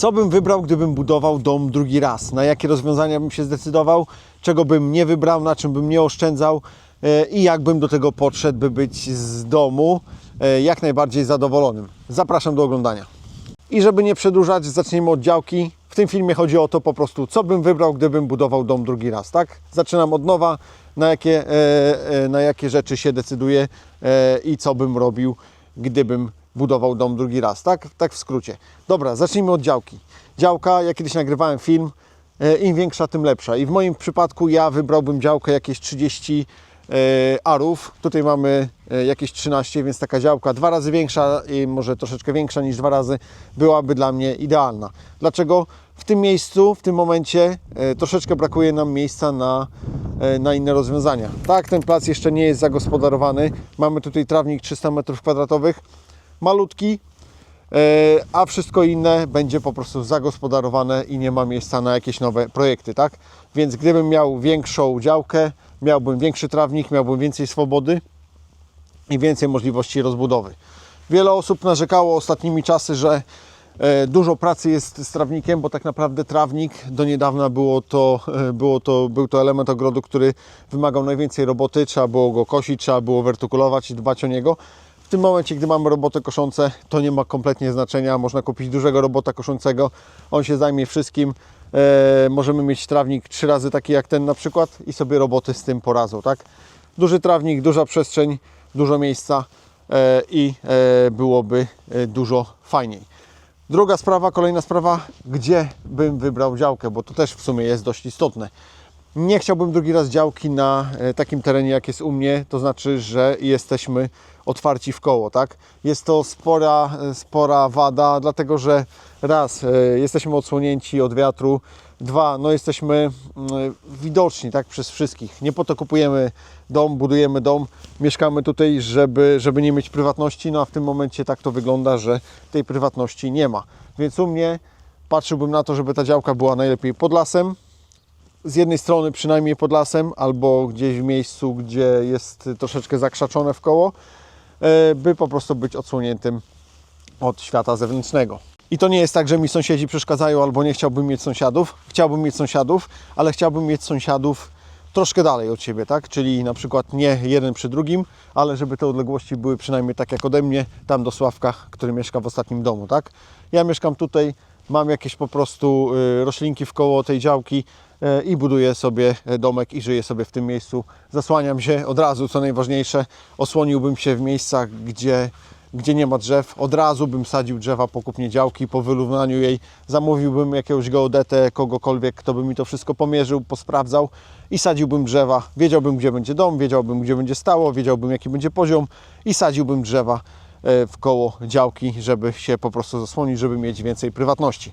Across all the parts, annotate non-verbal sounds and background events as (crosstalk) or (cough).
Co bym wybrał, gdybym budował dom drugi raz? Na jakie rozwiązania bym się zdecydował? Czego bym nie wybrał? Na czym bym nie oszczędzał? E, I jak bym do tego podszedł, by być z domu e, jak najbardziej zadowolonym? Zapraszam do oglądania. I żeby nie przedłużać, zaczniemy od działki. W tym filmie chodzi o to po prostu, co bym wybrał, gdybym budował dom drugi raz, tak? Zaczynam od nowa, na jakie, e, na jakie rzeczy się decyduję i co bym robił, gdybym budował dom drugi raz, tak? Tak w skrócie. Dobra, zacznijmy od działki. Działka, ja kiedyś nagrywałem film, e, im większa, tym lepsza. I w moim przypadku ja wybrałbym działkę jakieś 30 e, arów. Tutaj mamy e, jakieś 13, więc taka działka dwa razy większa i może troszeczkę większa niż dwa razy byłaby dla mnie idealna. Dlaczego? W tym miejscu, w tym momencie troszeczkę brakuje nam miejsca na, na inne rozwiązania. Tak, ten plac jeszcze nie jest zagospodarowany. Mamy tutaj trawnik 300 m2, malutki, e, a wszystko inne będzie po prostu zagospodarowane i nie ma miejsca na jakieś nowe projekty, tak? Więc gdybym miał większą działkę, miałbym większy trawnik, miałbym więcej swobody i więcej możliwości rozbudowy. Wiele osób narzekało ostatnimi czasy, że e, dużo pracy jest z trawnikiem, bo tak naprawdę trawnik do niedawna było to, e, było to, był to element ogrodu, który wymagał najwięcej roboty, trzeba było go kosić, trzeba było wertykulować i dbać o niego. Tym momencie, gdy mamy roboty koszące, to nie ma kompletnie znaczenia. Można kupić dużego robota koszącego, on się zajmie wszystkim. E, możemy mieć trawnik trzy razy taki jak ten na przykład i sobie roboty z tym poradzą, tak? Duży trawnik, duża przestrzeń, dużo miejsca e, i e, byłoby e, dużo fajniej. Druga sprawa, kolejna sprawa, gdzie bym wybrał działkę, bo to też w sumie jest dość istotne. Nie chciałbym drugi raz działki na e, takim terenie, jak jest u mnie, to znaczy, że jesteśmy otwarci w koło, tak? Jest to spora, spora wada, dlatego że raz, e, jesteśmy odsłonięci od wiatru, dwa, no jesteśmy mm, widoczni, tak, przez wszystkich. Nie po to kupujemy dom, budujemy dom, mieszkamy tutaj, żeby, żeby nie mieć prywatności, no a w tym momencie tak to wygląda, że tej prywatności nie ma. Więc u mnie patrzyłbym na to, żeby ta działka była najlepiej pod lasem, z jednej strony przynajmniej pod lasem, albo gdzieś w miejscu, gdzie jest troszeczkę zakrzaczone w koło, by po prostu być odsłoniętym od świata zewnętrznego. I to nie jest tak, że mi sąsiedzi przeszkadzają, albo nie chciałbym mieć sąsiadów. Chciałbym mieć sąsiadów, ale chciałbym mieć sąsiadów troszkę dalej od siebie, tak? Czyli na przykład nie jeden przy drugim, ale żeby te odległości były przynajmniej tak jak ode mnie, tam do Sławka, który mieszka w ostatnim domu, tak? Ja mieszkam tutaj, mam jakieś po prostu y, roślinki w koło tej działki i buduję sobie e, domek i żyję sobie w tym miejscu. Zasłaniam się od razu, co najważniejsze, osłoniłbym się w miejscach, gdzie gdzie nie ma drzew, od razu bym sadził drzewa po kupnie działki, po wyrównaniu jej, zamówiłbym jakiegoś geodetę, kogokolwiek, kto by mi to wszystko pomierzył, posprawdzał i sadziłbym drzewa. Wiedziałbym, gdzie będzie dom, wiedziałbym, gdzie będzie stało, wiedziałbym, jaki będzie poziom i sadziłbym drzewa e, w koło działki, żeby się po prostu zasłonić, żeby mieć więcej prywatności.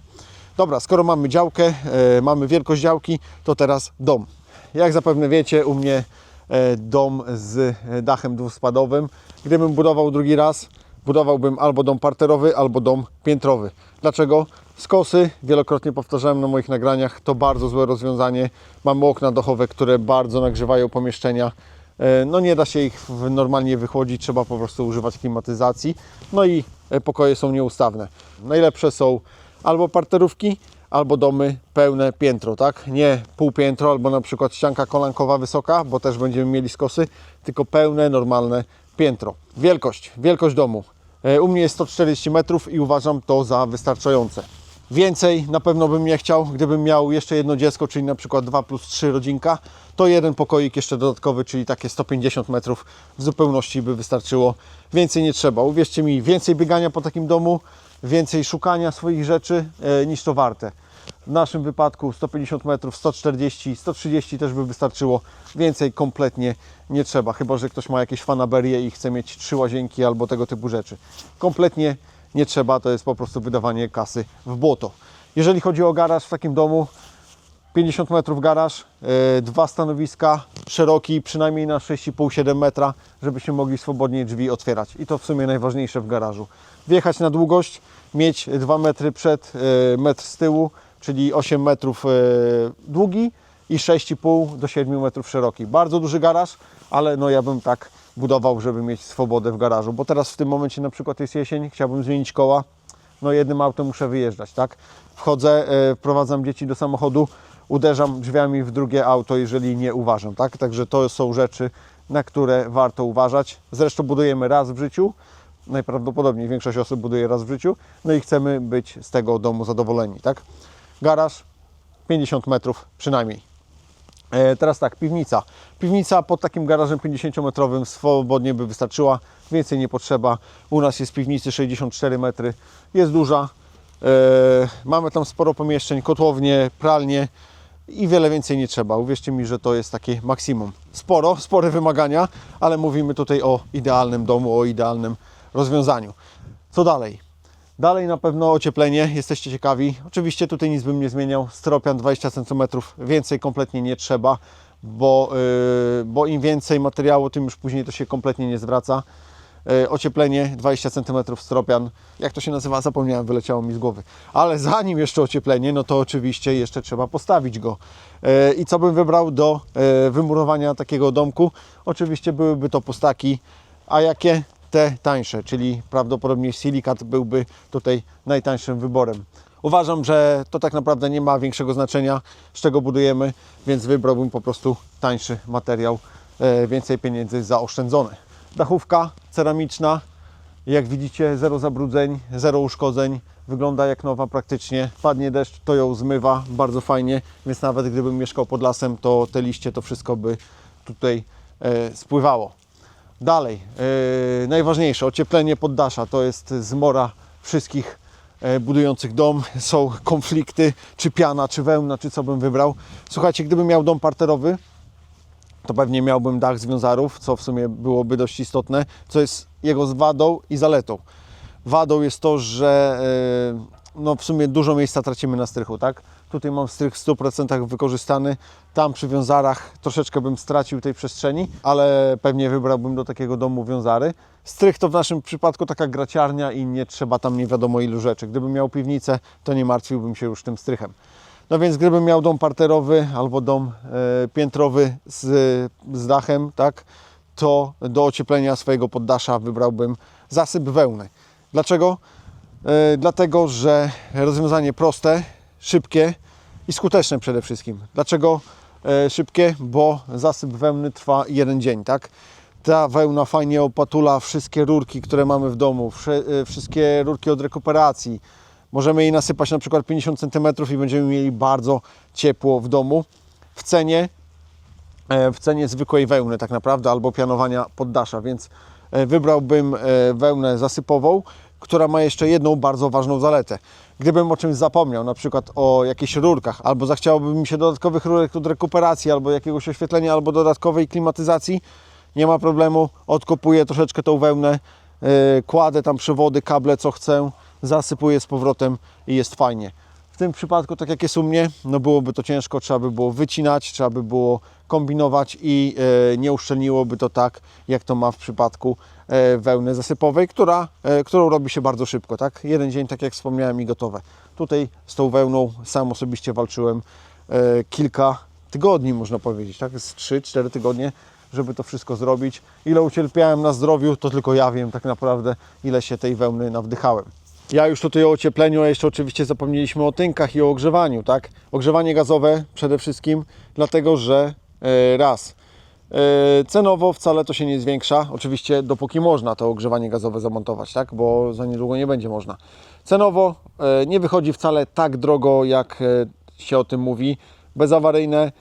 Dobra, skoro mamy działkę, e, mamy wielkość działki, to teraz dom. Jak zapewne wiecie, u mnie e, dom z dachem dwuspadowym. Gdybym budował drugi raz, budowałbym albo dom parterowy, albo dom piętrowy. Dlaczego? Skosy, wielokrotnie powtarzałem na moich nagraniach, to bardzo złe rozwiązanie. Mamy okna dachowe, które bardzo nagrzewają pomieszczenia. E, No nie da się ich normalnie wychłodzić, trzeba po prostu używać klimatyzacji. No i e, pokoje są nieustawne. Najlepsze są albo parterówki, albo domy pełne piętro, tak? Nie pół piętro, albo na przykład ścianka kolankowa wysoka, bo też będziemy mieli skosy, tylko pełne, normalne piętro. Wielkość, wielkość domu. E, U mnie jest 140 metrów i uważam to za wystarczające. Więcej na pewno bym nie chciał, gdybym miał jeszcze jedno dziecko, czyli na przykład 2 plus 3 rodzinka, to jeden pokoik jeszcze dodatkowy, czyli takie 150 metrów w zupełności by wystarczyło. Więcej nie trzeba. Uwierzcie mi, więcej biegania po takim domu, więcej szukania swoich rzeczy e, niż to warte. W naszym wypadku 150 metrów, 140, 130 też by wystarczyło. Więcej kompletnie nie trzeba, chyba że ktoś ma jakieś fanaberie i chce mieć trzy łazienki albo tego typu rzeczy. Kompletnie nie trzeba, to jest po prostu wydawanie kasy w błoto. Jeżeli chodzi o garaż w takim domu, 50 metrów garaż, e, dwa stanowiska, szeroki przynajmniej na 6,5-7 metra, żebyśmy mogli swobodnie drzwi otwierać. I to w sumie najważniejsze w garażu. Wjechać na długość, mieć 2 metry przed, e, metr z tyłu, czyli 8 metrów e, długi i 6,5 do 7 metrów szeroki. Bardzo duży garaż, ale no ja bym tak budował, żeby mieć swobodę w garażu, bo teraz w tym momencie na przykład jest jesień, chciałbym zmienić koła, no jednym autem muszę wyjeżdżać, tak? Wchodzę, wprowadzam dzieci do samochodu, uderzam drzwiami w drugie auto, jeżeli nie uważam, tak? Także to są rzeczy, na które warto uważać. Zresztą budujemy raz w życiu, najprawdopodobniej większość osób buduje raz w życiu, no i chcemy być z tego domu zadowoleni, tak? Garaż 50 metrów przynajmniej. E, Teraz tak, piwnica. Piwnica pod takim garażem 50-metrowym swobodnie by wystarczyła, więcej nie potrzeba. U nas jest piwnicy 64 metry, jest duża. E, Mamy tam sporo pomieszczeń, kotłownie, pralnie i wiele więcej nie trzeba. Uwierzcie mi, że to jest takie maksimum. Sporo, spore wymagania, ale mówimy tutaj o idealnym domu, o idealnym rozwiązaniu. Co dalej? Dalej na pewno ocieplenie, jesteście ciekawi. Oczywiście tutaj nic bym nie zmieniał. Stropian 20 cm, więcej kompletnie nie trzeba, bo, yy, bo im więcej materiału, tym już później to się kompletnie nie zwraca. Yy, ocieplenie 20 cm stropian, jak to się nazywa, zapomniałem, wyleciało mi z głowy. Ale zanim jeszcze ocieplenie, no to oczywiście jeszcze trzeba postawić go. Yy, I co bym wybrał do yy, wymurowania takiego domku? Oczywiście byłyby to postaki, a jakie? te tańsze, czyli prawdopodobnie silikat byłby tutaj najtańszym wyborem. Uważam, że to tak naprawdę nie ma większego znaczenia, z czego budujemy, więc wybrałbym po prostu tańszy materiał, e, więcej pieniędzy zaoszczędzone. Dachówka ceramiczna, jak widzicie, zero zabrudzeń, zero uszkodzeń, wygląda jak nowa praktycznie. Padnie deszcz, to ją zmywa bardzo fajnie, więc nawet gdybym mieszkał pod lasem, to te liście, to wszystko by tutaj e, spływało. Dalej, yy, najważniejsze, ocieplenie poddasza to jest zmora wszystkich e, budujących dom. Są konflikty, czy piana, czy wełna, czy co bym wybrał. Słuchajcie, gdybym miał dom parterowy, to pewnie miałbym dach z wiązarów, co w sumie byłoby dość istotne, co jest jego wadą i zaletą. Wadą jest to, że e, no w sumie dużo miejsca tracimy na strychu, tak? Tutaj mam strych w 100% wykorzystany, tam przy wiązarach troszeczkę bym stracił tej przestrzeni, ale pewnie wybrałbym do takiego domu wiązary. Strych to w naszym przypadku taka graciarnia i nie trzeba tam nie wiadomo ilu rzeczy. Gdybym miał piwnicę, to nie martwiłbym się już tym strychem. No więc gdybym miał dom parterowy albo dom e, piętrowy z, z dachem, tak, to do ocieplenia swojego poddasza wybrałbym zasyp wełny. Dlaczego? E, dlatego, że rozwiązanie proste, szybkie i skuteczne przede wszystkim. Dlaczego e, szybkie? Bo zasyp wełny trwa jeden dzień, tak? Ta wełna fajnie opatula wszystkie rurki, które mamy w domu, wszystkie rurki od rekuperacji. Możemy jej nasypać na przykład 50 cm i będziemy mieli bardzo ciepło w domu. W cenie e, w cenie zwykłej wełny tak naprawdę albo pianowania poddasza, więc e, wybrałbym e, wełnę zasypową, która ma jeszcze jedną bardzo ważną zaletę. Gdybym o czymś zapomniał, na przykład o jakichś rurkach, albo zachciałoby mi się dodatkowych rurek od rekuperacji, albo jakiegoś oświetlenia, albo dodatkowej klimatyzacji, nie ma problemu, odkopuję troszeczkę tą wełnę, kładę tam przewody, kable, co chcę, zasypuję z powrotem i jest fajnie. W tym przypadku, tak jak jest u mnie, no byłoby to ciężko, trzeba by było wycinać, trzeba by było kombinować i e, nie uszczelniłoby to tak, jak to ma w przypadku e, wełny zasypowej, która, e, którą robi się bardzo szybko, tak? Jeden dzień, tak jak wspomniałem, i gotowe. Tutaj z tą wełną sam osobiście walczyłem e, kilka tygodni, można powiedzieć, tak? Z 3-4 tygodnie, żeby to wszystko zrobić. Ile ucierpiałem na zdrowiu, to tylko ja wiem tak naprawdę, ile się tej wełny nawdychałem. Ja już tutaj o ociepleniu, a jeszcze oczywiście zapomnieliśmy o tynkach i o ogrzewaniu, tak? Ogrzewanie gazowe przede wszystkim, dlatego że e, raz, e, cenowo wcale to się nie zwiększa, oczywiście dopóki można to ogrzewanie gazowe zamontować, tak? Bo za niedługo nie będzie można. Cenowo e, nie wychodzi wcale tak drogo, jak się o tym mówi, bezawaryjne,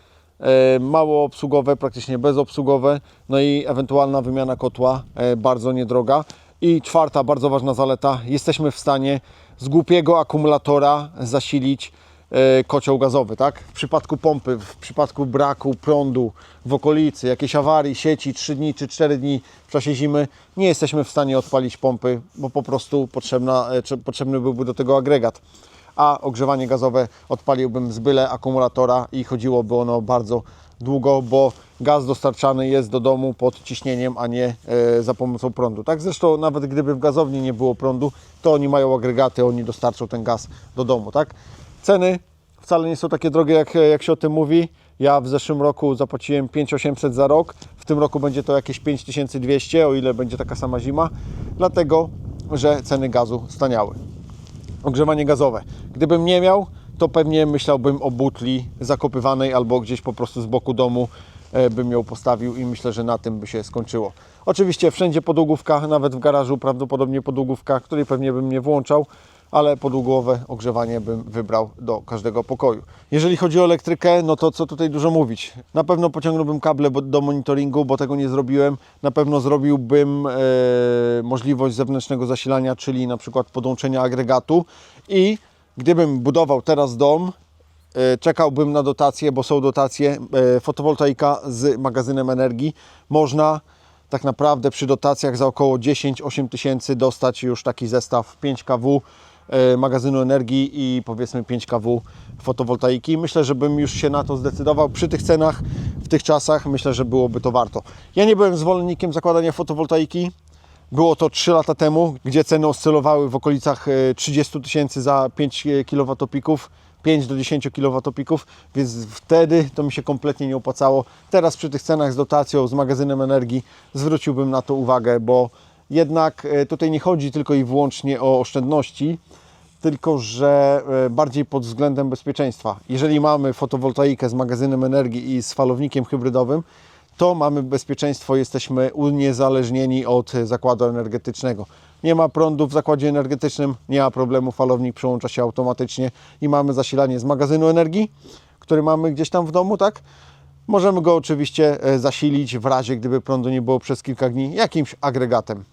mało obsługowe, praktycznie bezobsługowe, no i ewentualna wymiana kotła bardzo niedroga. I czwarta bardzo ważna zaleta, jesteśmy w stanie z głupiego akumulatora zasilić e, kocioł gazowy, tak? W przypadku pompy, w przypadku braku prądu w okolicy, jakiejś awarii sieci 3 dni czy 4 dni w czasie zimy, nie jesteśmy w stanie odpalić pompy, bo po prostu potrzebna, e, potrzebny byłby do tego agregat a ogrzewanie gazowe odpaliłbym z byle akumulatora i chodziłoby ono bardzo długo, bo gaz dostarczany jest do domu pod ciśnieniem, a nie e, za pomocą prądu. Tak zresztą nawet gdyby w gazowni nie było prądu, to oni mają agregaty, oni dostarczą ten gaz do domu, tak? Ceny wcale nie są takie drogie, jak, jak się o tym mówi. Ja w zeszłym roku zapłaciłem 5800 za rok, w tym roku będzie to jakieś 5200, o ile będzie taka sama zima, dlatego że ceny gazu staniały. ogrzewanie gazowe. Gdybym nie miał, to pewnie myślałbym o butli zakopywanej albo gdzieś po prostu z boku domu e, bym ją postawił i myślę, że na tym by się skończyło. Oczywiście wszędzie podłogówka, nawet w garażu prawdopodobnie podłogówka, której pewnie bym nie włączał, ale podługowe ogrzewanie bym wybrał do każdego pokoju. Jeżeli chodzi o elektrykę, no to co tutaj dużo mówić. Na pewno pociągnąłbym kable do monitoringu, bo tego nie zrobiłem. Na pewno zrobiłbym e, możliwość zewnętrznego zasilania, czyli na przykład podłączenia agregatu i gdybym budował teraz dom, E, czekałbym na dotacje, bo są dotacje, e, fotowoltaika z magazynem energii. Można tak naprawdę przy dotacjach za około 10-8 tysięcy dostać już taki zestaw 5 kW e, magazynu energii i powiedzmy 5 kW fotowoltaiki. Myślę, że bym już się na to zdecydował. Przy tych cenach, w tych czasach myślę, że byłoby to warto. Ja nie byłem zwolennikiem zakładania fotowoltaiki. Było to 3 lata temu, gdzie ceny oscylowały w okolicach e, 30 tysięcy za 5 kWp, 5 do 10 kWp, więc wtedy to mi się kompletnie nie opłacało. Teraz przy tych cenach z dotacją, z magazynem energii zwróciłbym na to uwagę, bo jednak e, tutaj nie chodzi tylko i wyłącznie o oszczędności, tylko że e, bardziej pod względem bezpieczeństwa. Jeżeli mamy fotowoltaikę z magazynem energii i z falownikiem hybrydowym, to mamy bezpieczeństwo, jesteśmy uniezależnieni od zakładu energetycznego. Nie ma prądu w zakładzie energetycznym, nie ma problemu, falownik przełącza się automatycznie i mamy zasilanie z magazynu energii, który mamy gdzieś tam w domu, tak? Możemy go oczywiście e, zasilić w razie, gdyby prądu nie było przez kilka dni, jakimś agregatem.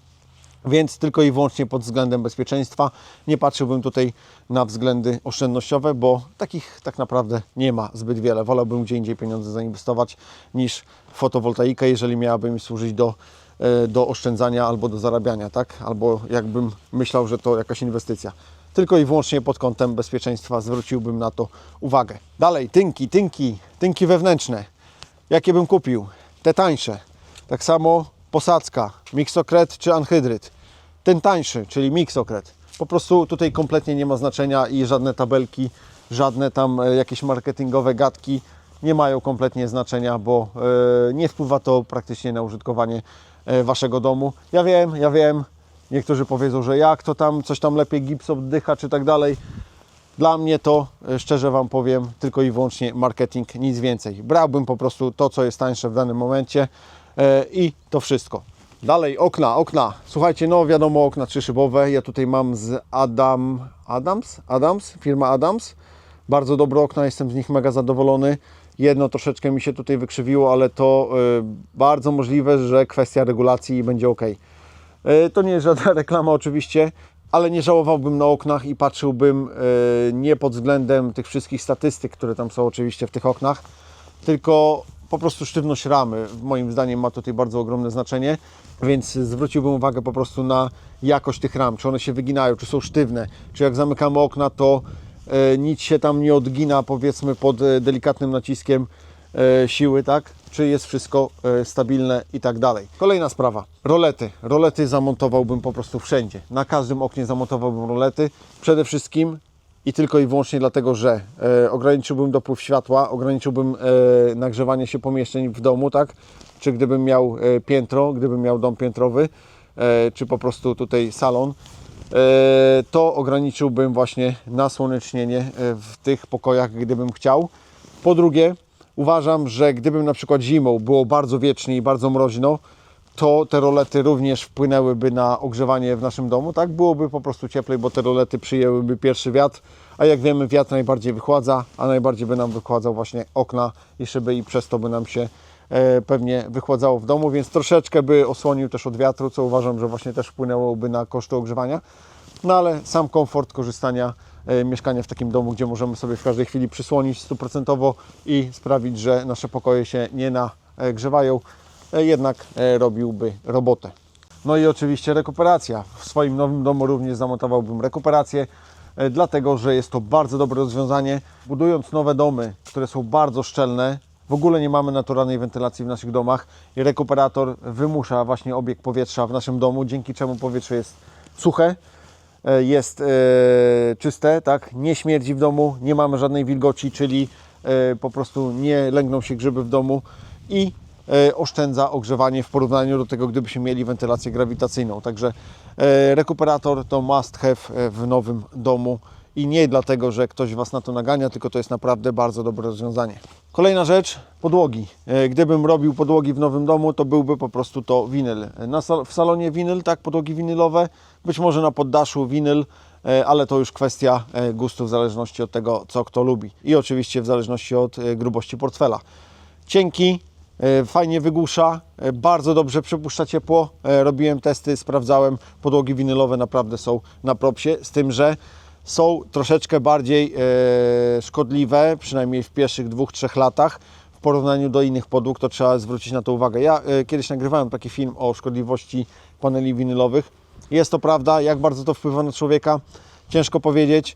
Więc tylko i wyłącznie pod względem bezpieczeństwa. Nie patrzyłbym tutaj na względy oszczędnościowe, bo takich tak naprawdę nie ma zbyt wiele. Wolałbym gdzie indziej pieniądze zainwestować niż fotowoltaikę, jeżeli miałaby mi służyć do, e, do oszczędzania albo do zarabiania, tak? Albo jakbym myślał, że to jakaś inwestycja. Tylko i wyłącznie pod kątem bezpieczeństwa zwróciłbym na to uwagę. Dalej, tynki, tynki, tynki wewnętrzne. Jakie bym kupił? Te tańsze. Tak samo posadzka, miksokret czy anhydryt. Ten tańszy, czyli miksokret. Po prostu tutaj kompletnie nie ma znaczenia i żadne tabelki, żadne tam e, jakieś marketingowe gadki nie mają kompletnie znaczenia, bo e, nie wpływa to praktycznie na użytkowanie e, Waszego domu. Ja wiem, ja wiem, niektórzy powiedzą, że jak to tam, coś tam lepiej gips oddycha czy tak dalej. Dla mnie to, szczerze Wam powiem, tylko i wyłącznie marketing, nic więcej. Brałbym po prostu to, co jest tańsze w danym momencie i to wszystko. Dalej, okna, okna. Słuchajcie, no wiadomo, okna trzyszybowe. Ja tutaj mam z Adam, Adams, Adams, firma Adams. Bardzo dobre okna, jestem z nich mega zadowolony. Jedno troszeczkę mi się tutaj wykrzywiło, ale to e, bardzo możliwe, że kwestia regulacji będzie ok. E, To nie jest żadna (laughs) reklama oczywiście, ale nie żałowałbym na oknach i patrzyłbym e, nie pod względem tych wszystkich statystyk, które tam są oczywiście w tych oknach, tylko po prostu sztywność ramy. Moim zdaniem ma tutaj bardzo ogromne znaczenie, więc zwróciłbym uwagę po prostu na jakość tych ram, czy one się wyginają, czy są sztywne, czy jak zamykamy okna, to e, nic się tam nie odgina powiedzmy pod e, delikatnym naciskiem e, siły, tak? Czy jest wszystko stabilne i tak dalej. Kolejna sprawa. Rolety. Rolety zamontowałbym po prostu wszędzie. Na każdym oknie zamontowałbym rolety. Przede wszystkim i tylko i wyłącznie dlatego, że e, ograniczyłbym dopływ światła, ograniczyłbym e, nagrzewanie się pomieszczeń w domu, tak? Czy gdybym miał e, piętro, gdybym miał dom piętrowy, e, czy po prostu tutaj salon, e, to ograniczyłbym właśnie nasłonecznienie e, w tych pokojach, gdybym chciał. Po drugie, uważam, że gdybym na przykład zimą było bardzo wiecznie i bardzo mroźno, to te rolety również wpłynęłyby na ogrzewanie w naszym domu, tak? Byłoby po prostu cieplej, bo te rolety przyjęłyby pierwszy wiatr, a jak wiemy wiatr najbardziej wychładza, a najbardziej by nam wychładzał właśnie okna i szyby i przez to by nam się e, pewnie wychładzało w domu, więc troszeczkę by osłonił też od wiatru, co uważam, że właśnie też wpłynęłoby na koszty ogrzewania. No ale sam komfort korzystania, e, mieszkania w takim domu, gdzie możemy sobie w każdej chwili przysłonić stuprocentowo i sprawić, że nasze pokoje się nie nagrzewają, jednak e, robiłby robotę. No i oczywiście rekuperacja. W swoim nowym domu również zamontowałbym rekuperację, e, dlatego że jest to bardzo dobre rozwiązanie. Budując nowe domy, które są bardzo szczelne, w ogóle nie mamy naturalnej wentylacji w naszych domach i rekuperator wymusza właśnie obieg powietrza w naszym domu, dzięki czemu powietrze jest suche, e, jest e, czyste, tak? nie śmierdzi w domu, nie mamy żadnej wilgoci, czyli e, po prostu nie lęgną się grzyby w domu i e, oszczędza ogrzewanie w porównaniu do tego, gdybyśmy mieli wentylację grawitacyjną. Także e, rekuperator to must have e, w nowym domu i nie dlatego, że ktoś Was na to nagania, tylko to jest naprawdę bardzo dobre rozwiązanie. Kolejna rzecz, podłogi. E, Gdybym robił podłogi w nowym domu, to byłby po prostu to winyl. Na sal- w salonie winyl, tak, podłogi winylowe, być może na poddaszu winyl, e, ale to już kwestia e, gustu w zależności od tego, co kto lubi. I oczywiście w zależności od e, grubości portfela. Cienki, e, fajnie wygłusza, e, bardzo dobrze przepuszcza ciepło. E, Robiłem testy, sprawdzałem, podłogi winylowe naprawdę są na propsie, z tym, że są troszeczkę bardziej e, szkodliwe, przynajmniej w pierwszych dwóch, trzech latach w porównaniu do innych podłóg, to trzeba zwrócić na to uwagę. Ja e, kiedyś nagrywałem taki film o szkodliwości paneli winylowych. Jest to prawda, jak bardzo to wpływa na człowieka, ciężko powiedzieć.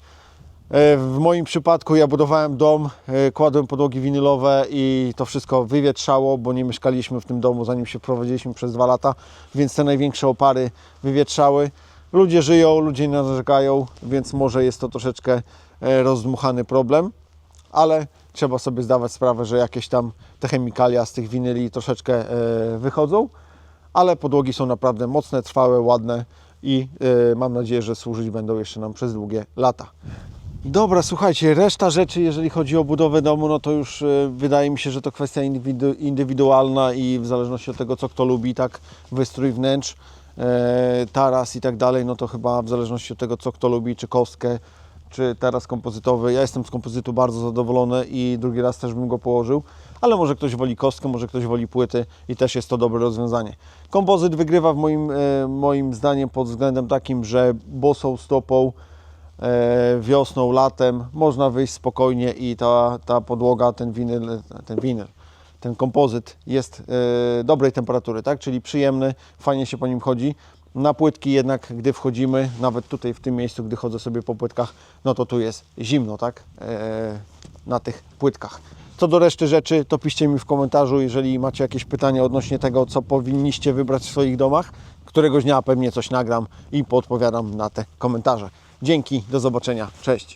E, W moim przypadku ja budowałem dom, e, kładłem podłogi winylowe i to wszystko wywietrzało, bo nie mieszkaliśmy w tym domu zanim się prowadziliśmy przez dwa lata, więc te największe opary wywietrzały. Ludzie żyją, ludzie narzekają, więc może jest to troszeczkę e, rozdmuchany problem, ale trzeba sobie zdawać sprawę, że jakieś tam te chemikalia z tych winyli troszeczkę wychodzą, ale podłogi są naprawdę mocne, trwałe, ładne i mam nadzieję, że służyć będą jeszcze nam przez długie lata. Dobra, słuchajcie, reszta rzeczy, jeżeli chodzi o budowę domu, no to już e, wydaje mi się, że to kwestia indywidu- indywidualna i w zależności od tego, co kto lubi, tak, wystrój wnętrz, e, taras i tak dalej, no to chyba w zależności od tego, co kto lubi, czy kostkę, czy taras kompozytowy. Ja jestem z kompozytu bardzo zadowolony i drugi raz też bym go położył, ale może ktoś woli kostkę, może ktoś woli płyty i też jest to dobre rozwiązanie. Kompozyt wygrywa w moim, e, moim zdaniem pod względem takim, że bosą stopą wiosną, latem można wyjść spokojnie i ta, ta podłoga, ten winyl, ten winyl, ten kompozyt jest e, dobrej temperatury, tak? czyli przyjemny, fajnie się po nim chodzi. Na płytki jednak, gdy wchodzimy, nawet tutaj w tym miejscu, gdy chodzę sobie po płytkach, no to tu jest zimno, tak? E, na tych płytkach. Co do reszty rzeczy, to piszcie mi w komentarzu, jeżeli macie jakieś pytania odnośnie tego, co powinniście wybrać w swoich domach. Któregoś dnia pewnie coś nagram i podpowiadam na te komentarze. Dzięki, do zobaczenia, cześć.